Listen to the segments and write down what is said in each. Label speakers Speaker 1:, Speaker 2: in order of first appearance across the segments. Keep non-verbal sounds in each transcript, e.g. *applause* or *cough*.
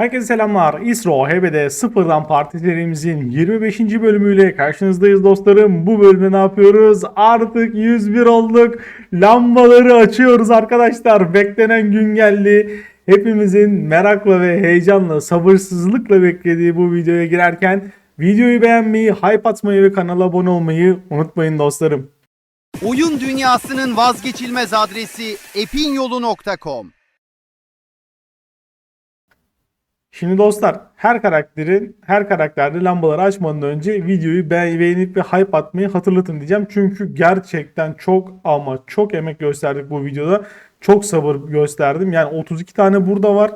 Speaker 1: Herkese selamlar. İSRO HBD Sıfırdan Parti serimizin 25. bölümüyle karşınızdayız dostlarım. Bu bölümde ne yapıyoruz? Artık 101 olduk. Lambaları açıyoruz arkadaşlar. Beklenen gün geldi. Hepimizin merakla ve heyecanla, sabırsızlıkla beklediği bu videoya girerken videoyu beğenmeyi, hype atmayı ve kanala abone olmayı unutmayın dostlarım.
Speaker 2: Oyun dünyasının vazgeçilmez adresi epinyolu.com.
Speaker 1: Şimdi dostlar her karakterin her karakterde lambaları açmadan önce videoyu be- beğenip ve hype atmayı hatırlatın diyeceğim. Çünkü gerçekten çok ama çok emek gösterdik bu videoda. Çok sabır gösterdim. Yani 32 tane burada var.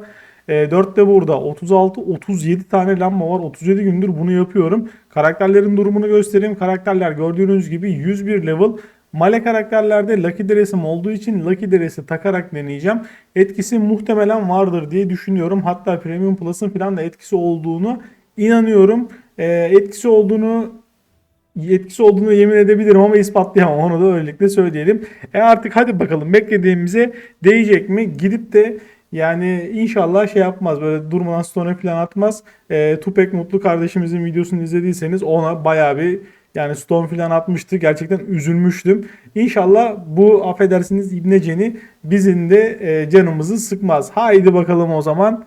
Speaker 1: E, 4 de burada. 36, 37 tane lamba var. 37 gündür bunu yapıyorum. Karakterlerin durumunu göstereyim. Karakterler gördüğünüz gibi 101 level. Male karakterlerde Lucky Dress'im olduğu için Lucky Dress'i takarak deneyeceğim. Etkisi muhtemelen vardır diye düşünüyorum. Hatta Premium Plus'ın falan da etkisi olduğunu inanıyorum. Ee, etkisi olduğunu etkisi olduğunu yemin edebilirim ama ispatlayamam. Onu da öylelikle söyleyelim. E artık hadi bakalım beklediğimize değecek mi? Gidip de yani inşallah şey yapmaz. Böyle durmadan story falan atmaz. E, Tupek Mutlu kardeşimizin videosunu izlediyseniz ona bayağı bir yani stone falan atmıştı. Gerçekten üzülmüştüm. İnşallah bu affedersiniz İbnece'ni bizim de e, canımızı sıkmaz. Haydi bakalım o zaman.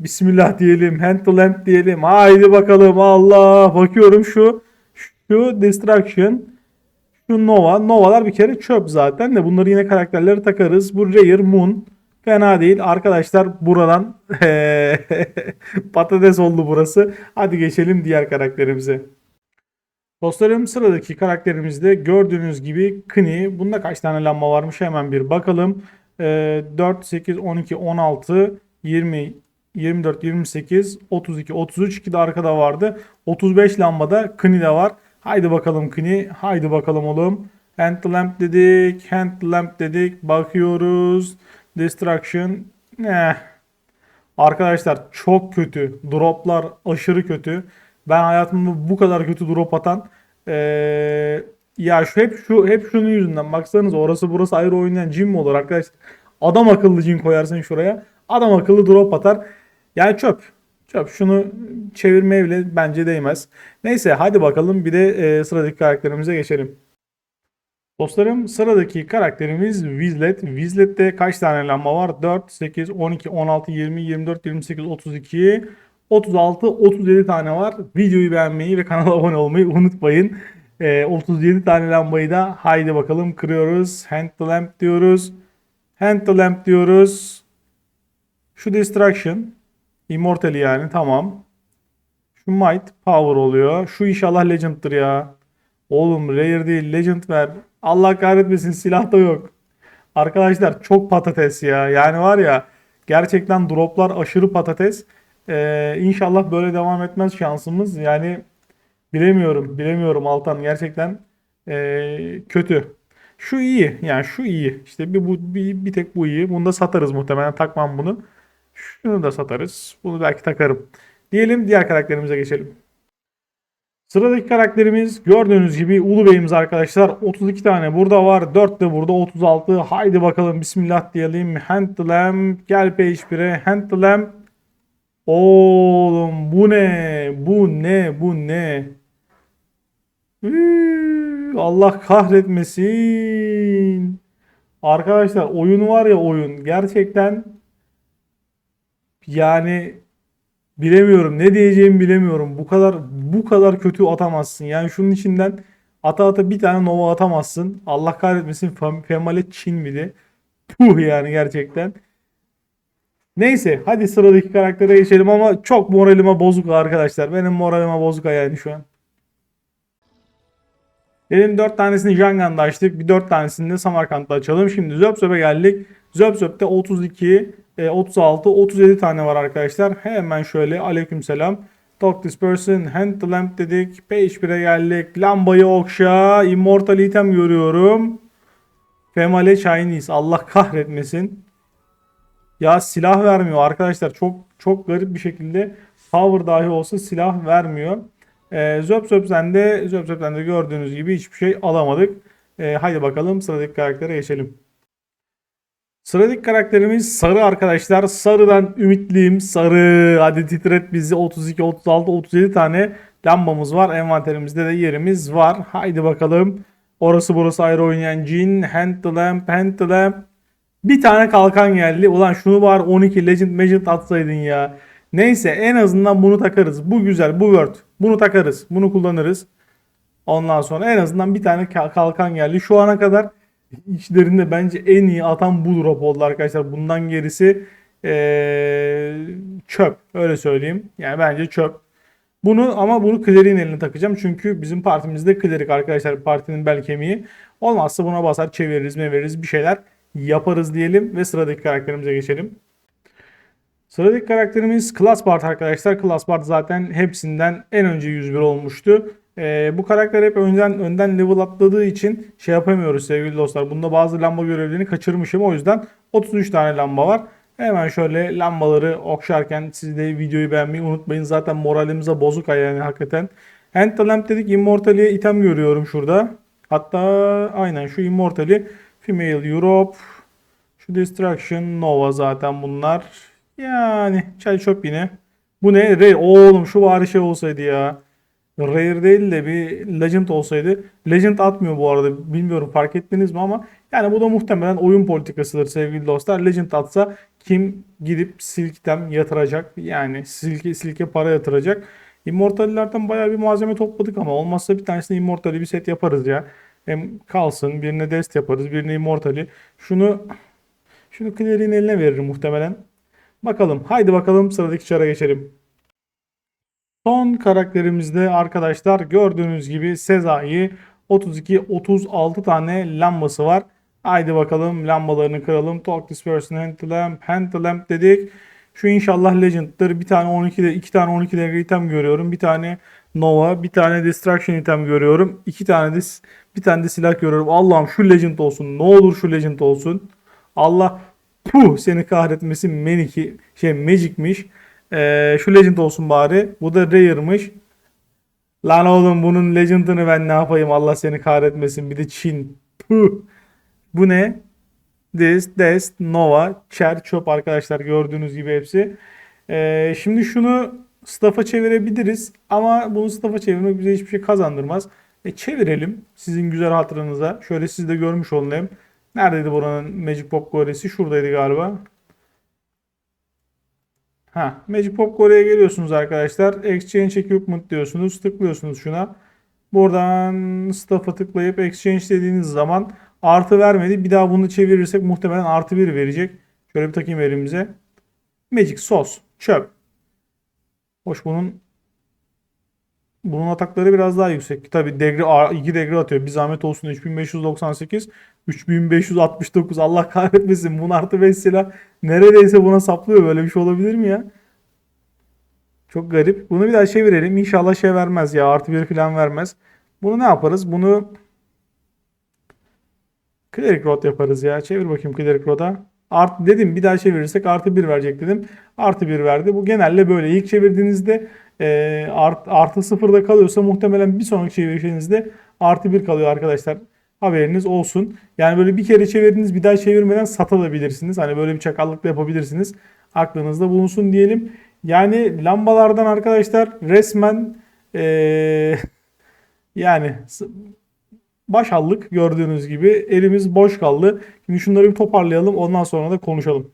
Speaker 1: Bismillah diyelim. Hand to lamp diyelim. Haydi bakalım. Allah. Bakıyorum şu şu Destruction şu Nova. Nova'lar bir kere çöp zaten de bunları yine karakterleri takarız. Bu Rare Moon. Fena değil. Arkadaşlar buradan *laughs* patates oldu burası. Hadi geçelim diğer karakterimize. Dostlarım sıradaki karakterimizde gördüğünüz gibi Kni. Bunda kaç tane lamba varmış hemen bir bakalım. Ee, 4, 8, 12, 16, 20, 24, 28, 32, 33. 2 de arkada vardı. 35 lambada Kni de var. Haydi bakalım Kni. Haydi bakalım oğlum. Hand lamp dedik. Hand lamp dedik. Bakıyoruz. Destruction. Eh. Arkadaşlar çok kötü. Droplar aşırı kötü. Ben hayatımda bu kadar kötü drop atan eee, ya şu hep şu hep şunun yüzünden baksanız orası burası ayrı oynayan cin mi olur arkadaşlar? Adam akıllı cin koyarsın şuraya. Adam akıllı drop atar. Yani çöp. Çöp. Şunu çevirmeye bile bence değmez. Neyse hadi bakalım bir de eee, sıradaki karakterimize geçelim. Dostlarım sıradaki karakterimiz Wizlet. Wizlet'te kaç tane lamba var? 4, 8, 12, 16, 20, 24, 28, 32, 36, 37 tane var. Videoyu beğenmeyi ve kanala abone olmayı unutmayın. Ee, 37 tane lambayı da haydi bakalım kırıyoruz. Hand to lamp diyoruz. Hand to lamp diyoruz. Şu destruction. Immortal yani tamam. Şu might power oluyor. Şu inşallah legend'dır ya. Oğlum rare değil legend ver. Allah kahretmesin silah da yok. Arkadaşlar çok patates ya. Yani var ya gerçekten droplar aşırı patates. Ee, inşallah böyle devam etmez şansımız. Yani bilemiyorum. Bilemiyorum Altan. Gerçekten ee, kötü. Şu iyi. Yani şu iyi. İşte bir, bu, bir, bir tek bu iyi. Bunu da satarız muhtemelen. Takmam bunu. Şunu da satarız. Bunu belki takarım. Diyelim diğer karakterimize geçelim. Sıradaki karakterimiz gördüğünüz gibi Ulu Bey'imiz arkadaşlar. 32 tane burada var. 4 de burada 36. Haydi bakalım bismillah diyelim. Hand to lamp. Gel page 1'e. Hand to lamp. Oğlum bu ne? Bu ne? Bu ne? Allah kahretmesin. Arkadaşlar oyun var ya oyun. Gerçekten yani Bilemiyorum. Ne diyeceğimi bilemiyorum. Bu kadar bu kadar kötü atamazsın. Yani şunun içinden ata ata bir tane Nova atamazsın. Allah kahretmesin. Fem- Femalet Çin miydi? Puh yani gerçekten. Neyse hadi sıradaki karaktere geçelim ama çok moralime bozuk arkadaşlar. Benim moralime bozuk yani şu an. Dedim 4 tanesini Jangan'da açtık. Bir 4 tanesini de Samarkand'da açalım. Şimdi Zöpsöp'e geldik. Zöpsöp'te 32, e, 36, 37 tane var arkadaşlar. Hemen şöyle aleykümselam. Talk this person, hand the lamp dedik. Page 1'e geldik. Lambayı okşa. Immortal item görüyorum. Female Chinese. Allah kahretmesin. Ya silah vermiyor arkadaşlar. Çok çok garip bir şekilde power dahi olsa silah vermiyor. Ee, Zöp Zöp'ten de Zöp Zöp'ten de gördüğünüz gibi hiçbir şey alamadık. Ee, haydi bakalım sıradaki karaktere geçelim. Sıradaki karakterimiz Sarı arkadaşlar. Sarıdan ümitliyim. Sarı. Hadi titret bizi. 32, 36, 37 tane lambamız var. Envanterimizde de yerimiz var. Haydi bakalım. Orası burası ayrı oynayan Jin. Hand the lamp, hand the lamp. Bir tane kalkan geldi. Ulan şunu var 12 Legend Magent atsaydın ya. Neyse en azından bunu takarız. Bu güzel bu word. Bunu takarız. Bunu kullanırız. Ondan sonra en azından bir tane ka- kalkan geldi. Şu ana kadar içlerinde bence en iyi atan bu drop oldu arkadaşlar. Bundan gerisi eee, çöp. Öyle söyleyeyim. Yani bence çöp. Bunu ama bunu Cleric'in eline takacağım. Çünkü bizim partimizde Cleric arkadaşlar partinin bel kemiği. Olmazsa buna basar çeviririz veririz bir şeyler yaparız diyelim ve sıradaki karakterimize geçelim. Sıradaki karakterimiz Classbart arkadaşlar. Classbart zaten hepsinden en önce 101 olmuştu. Ee, bu karakter hep önden önden level atladığı için şey yapamıyoruz sevgili dostlar. Bunda bazı lamba görevlerini kaçırmışım. O yüzden 33 tane lamba var. Hemen şöyle lambaları okşarken siz de videoyu beğenmeyi unutmayın. Zaten moralimize bozuk yani hakikaten. Hand Lamp dedik Immortal'e item görüyorum şurada. Hatta aynen şu Immortal'i Female Europe, şu Destruction Nova zaten bunlar. Yani çay çöp yine. Bu ne? Rare. Oğlum şu bari şey olsaydı ya. Rare değil de bir Legend olsaydı. Legend atmıyor bu arada. Bilmiyorum fark ettiniz mi ama yani bu da muhtemelen oyun politikasıdır sevgili dostlar. Legend atsa kim gidip silkten yatıracak? Yani silke, silke para yatıracak. Immortal'lerden bayağı bir malzeme topladık ama olmazsa bir tanesine Immortal'i bir set yaparız ya. Hem kalsın birine Dest yaparız birine Immortal'i. Şunu şunu Clear'in eline veririm muhtemelen. Bakalım. Haydi bakalım sıradaki çara geçelim. Son karakterimizde arkadaşlar gördüğünüz gibi Sezai 32-36 tane lambası var. Haydi bakalım lambalarını kıralım. Talk this person, hand the lamp, hand the lamp dedik. Şu inşallah Legend'dır. Bir tane 12'de, iki tane 12 devre item görüyorum. Bir tane Nova, bir tane Destruction item görüyorum. iki tane de bir tane de silah görüyorum. Allah'ım şu Legend olsun. Ne olur şu Legend olsun. Allah puh seni kahretmesin Meniki şey Magic'miş. Ee, şu Legend olsun bari. Bu da Rare'mış. Lan oğlum bunun Legend'ını ben ne yapayım Allah seni kahretmesin. Bir de Çin. Puh. Bu ne? This, Dest, Nova, Cher, Çöp arkadaşlar gördüğünüz gibi hepsi. Ee, şimdi şunu staff'a çevirebiliriz ama bunu staff'a çevirmek bize hiçbir şey kazandırmaz. E, çevirelim sizin güzel hatırınıza. Şöyle siz de görmüş olayım. Neredeydi buranın Magic Pop Kore'si? Şuradaydı galiba. Ha, Magic Pop Kore'ye geliyorsunuz arkadaşlar. Exchange Equipment diyorsunuz. Tıklıyorsunuz şuna. Buradan Staff'a tıklayıp Exchange dediğiniz zaman artı vermedi. Bir daha bunu çevirirsek muhtemelen artı bir verecek. Şöyle bir takayım elimize. Magic Sos. Çöp. Hoş bunun bunun atakları biraz daha yüksek. Tabi degre 2 degre atıyor. Bir zahmet olsun 3598 3569 Allah kahretmesin. Bunun artı 5 silah neredeyse buna saplıyor. Böyle bir şey olabilir mi ya? Çok garip. Bunu bir daha çevirelim. İnşallah şey vermez ya. Artı bir falan vermez. Bunu ne yaparız? Bunu Cleric Rod yaparız ya. Çevir bakayım Cleric Rod'a. Art dedim bir daha çevirirsek artı bir verecek dedim. Artı bir verdi. Bu genelde böyle. İlk çevirdiğinizde e, art, artı sıfırda kalıyorsa muhtemelen bir sonraki çevirişinizde artı bir kalıyor arkadaşlar. Haberiniz olsun. Yani böyle bir kere çevirdiniz bir daha çevirmeden satabilirsiniz. Hani böyle bir çakallık da yapabilirsiniz. Aklınızda bulunsun diyelim. Yani lambalardan arkadaşlar resmen e, *laughs* yani s- başallık gördüğünüz gibi elimiz boş kaldı. Şimdi şunları bir toparlayalım ondan sonra da konuşalım.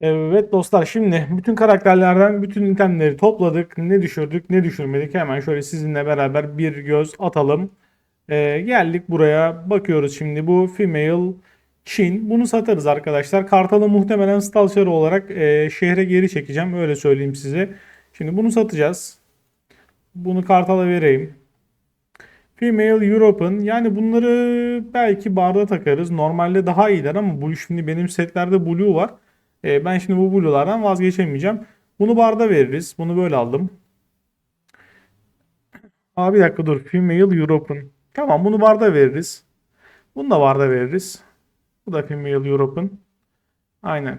Speaker 1: Evet dostlar şimdi bütün karakterlerden bütün itemleri topladık. Ne düşürdük ne düşürmedik hemen şöyle sizinle beraber bir göz atalım. Ee, geldik buraya bakıyoruz şimdi bu female Çin. Bunu satarız arkadaşlar. Kartalı muhtemelen stalşarı olarak e, şehre geri çekeceğim öyle söyleyeyim size. Şimdi bunu satacağız. Bunu kartala vereyim. Female Europe'ın yani bunları belki barda takarız. Normalde daha iyiler ama bu şimdi benim setlerde blue var. E, ben şimdi bu blue'lardan vazgeçemeyeceğim. Bunu barda veririz. Bunu böyle aldım. Aa bir dakika dur. Female Europe'ın. Tamam bunu barda veririz. Bunu da barda veririz. Bu da Female Europe'ın. Aynen.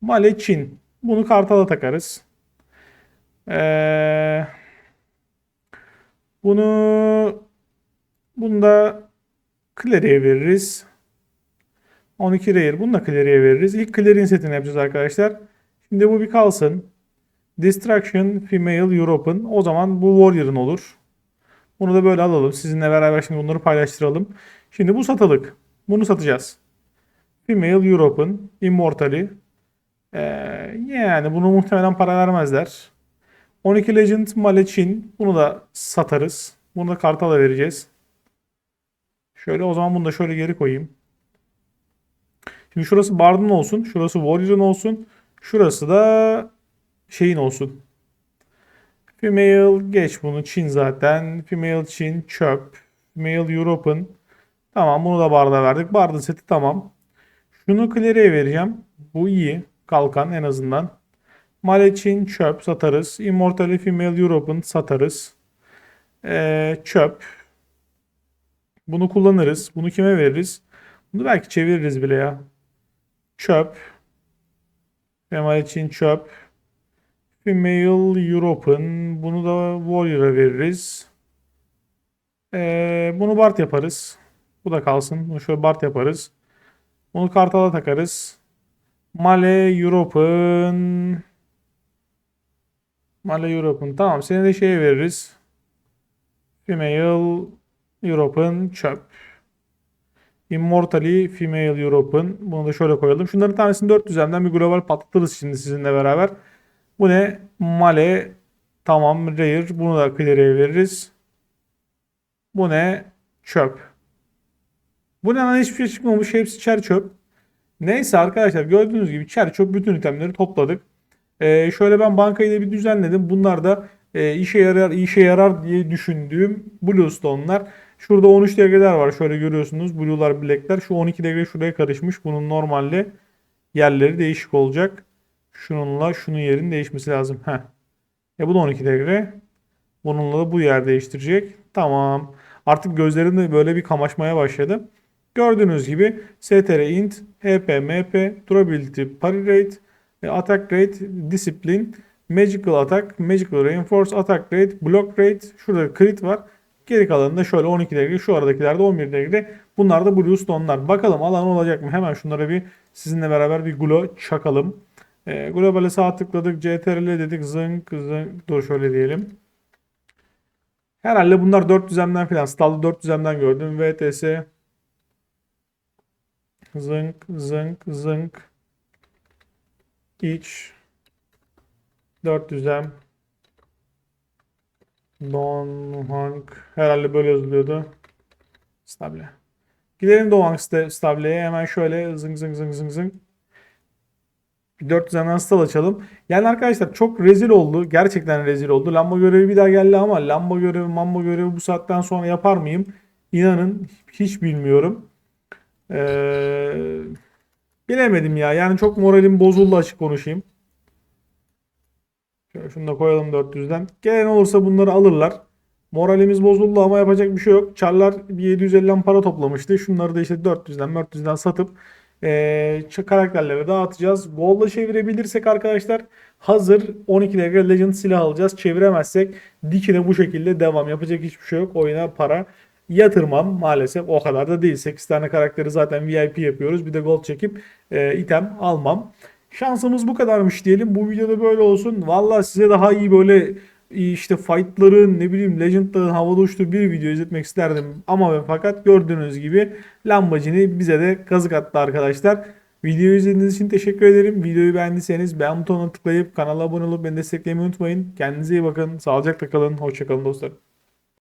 Speaker 1: Male Çin. Bunu kartala takarız. Ee, bunu bunu da Clary'e veririz. 12 rare. Bunu da clear'e veririz. İlk clear'in setini yapacağız arkadaşlar. Şimdi bu bir kalsın. Destruction Female Europe'ın. O zaman bu Warrior'ın olur. Bunu da böyle alalım. Sizinle beraber şimdi bunları paylaştıralım. Şimdi bu satılık. Bunu satacağız. Female Europe'ın Immortal'i. Ee, yani bunu muhtemelen para vermezler. 12 Legend Malechin. Bunu da satarız. Bunu da Kartal'a vereceğiz. Şöyle o zaman bunu da şöyle geri koyayım. Şimdi şurası Bard'ın olsun. Şurası Warrior'ın olsun. Şurası da şeyin olsun. Female geç bunu. Çin zaten. Female Çin çöp. Female Europe'ın. Tamam bunu da Bard'a verdik. Bard'ın seti tamam. Şunu Clary'e vereceğim. Bu iyi. Kalkan en azından. Maleçin çöp satarız. Immortally Female Europe'ın satarız. Ee, çöp. Bunu kullanırız. Bunu kime veririz? Bunu belki çeviririz bile ya. Çöp. Female için çöp. Female Europe'ın. Bunu da Warrior'a veririz. Ee, bunu Bart yaparız. Bu da kalsın. Bunu şöyle Bart yaparız. Bunu Kartal'a takarız. Male Europe'ın. Male Europe'ın. Tamam. Seni de şeye veririz. Female Europe'ın çöp. Immortally Female Europe'ın. Bunu da şöyle koyalım. Şunların tanesini 4 düzenden bir global patlatırız şimdi sizinle beraber. Bu ne? Male. Tamam. Rare. Bunu da Clear'e veririz. Bu ne? Çöp. Bu ne lan hiçbir şey çıkmamış. Hepsi çer çöp. Neyse arkadaşlar gördüğünüz gibi çer çöp bütün itemleri topladık. Ee, şöyle ben bankayı da bir düzenledim. Bunlar da e, işe yarar işe yarar diye düşündüğüm Bluestone'lar. Şurada 13 devreler var. Şöyle görüyorsunuz. Blue'lar, Black'ler. Şu 12 devre şuraya karışmış. Bunun normalde yerleri değişik olacak. Şununla şunun yerin değişmesi lazım. Heh. E bu da 12 devre. Bununla da bu yer değiştirecek. Tamam. Artık gözlerim de böyle bir kamaşmaya başladı. Gördüğünüz gibi STR int, HP, MP, durability, parry rate, attack rate, discipline, magical attack, magical reinforce, attack rate, block rate. Şurada crit var. Geri kalanında şöyle 12 derece, şu aradakilerde 11 derece. Bunlar da blue stone'lar. Bakalım alan olacak mı? Hemen şunlara bir sizinle beraber bir glo çakalım. E, globale sağ tıkladık. CTRL dedik. Zınk zınk. Dur şöyle diyelim. Herhalde bunlar 4 düzemden falan. Stallı 4 düzemden gördüm. VTS Zınk, zınk, zınk. İç. Dört düzem. Don Hank. Herhalde böyle yazılıyordu. Stable. Gidelim Don Hank sta- Stable'ye. Hemen şöyle zınk zınk zınk zınk zınk. Bir dört düzenden stall açalım. Yani arkadaşlar çok rezil oldu. Gerçekten rezil oldu. Lamba görevi bir daha geldi ama lamba görevi, mamba görevi bu saatten sonra yapar mıyım? İnanın hiç bilmiyorum. Ee, bilemedim ya. Yani çok moralim bozuldu açık konuşayım. Şöyle şunu da koyalım 400'den. Gelen olursa bunları alırlar. Moralimiz bozuldu ama yapacak bir şey yok. Çarlar bir 750 para toplamıştı. Şunları da işte 400'den 400'den satıp ç- karakterlere dağıtacağız. Gold'a çevirebilirsek arkadaşlar hazır 12 level Legend silah alacağız. Çeviremezsek dikine bu şekilde devam. Yapacak hiçbir şey yok. Oyuna para yatırmam maalesef o kadar da değil. 8 tane karakteri zaten VIP yapıyoruz. Bir de gold çekip e, item almam. Şansımız bu kadarmış diyelim. Bu videoda böyle olsun. Valla size daha iyi böyle işte fightların ne bileyim legendların havada uçtuğu bir video izletmek isterdim. Ama ve fakat gördüğünüz gibi Lamborghini bize de kazık attı arkadaşlar. Videoyu izlediğiniz için teşekkür ederim. Videoyu beğendiyseniz beğen butonuna tıklayıp kanala abone olup beni desteklemeyi unutmayın. Kendinize iyi bakın. Sağlıcakla kalın. Hoşçakalın dostlar.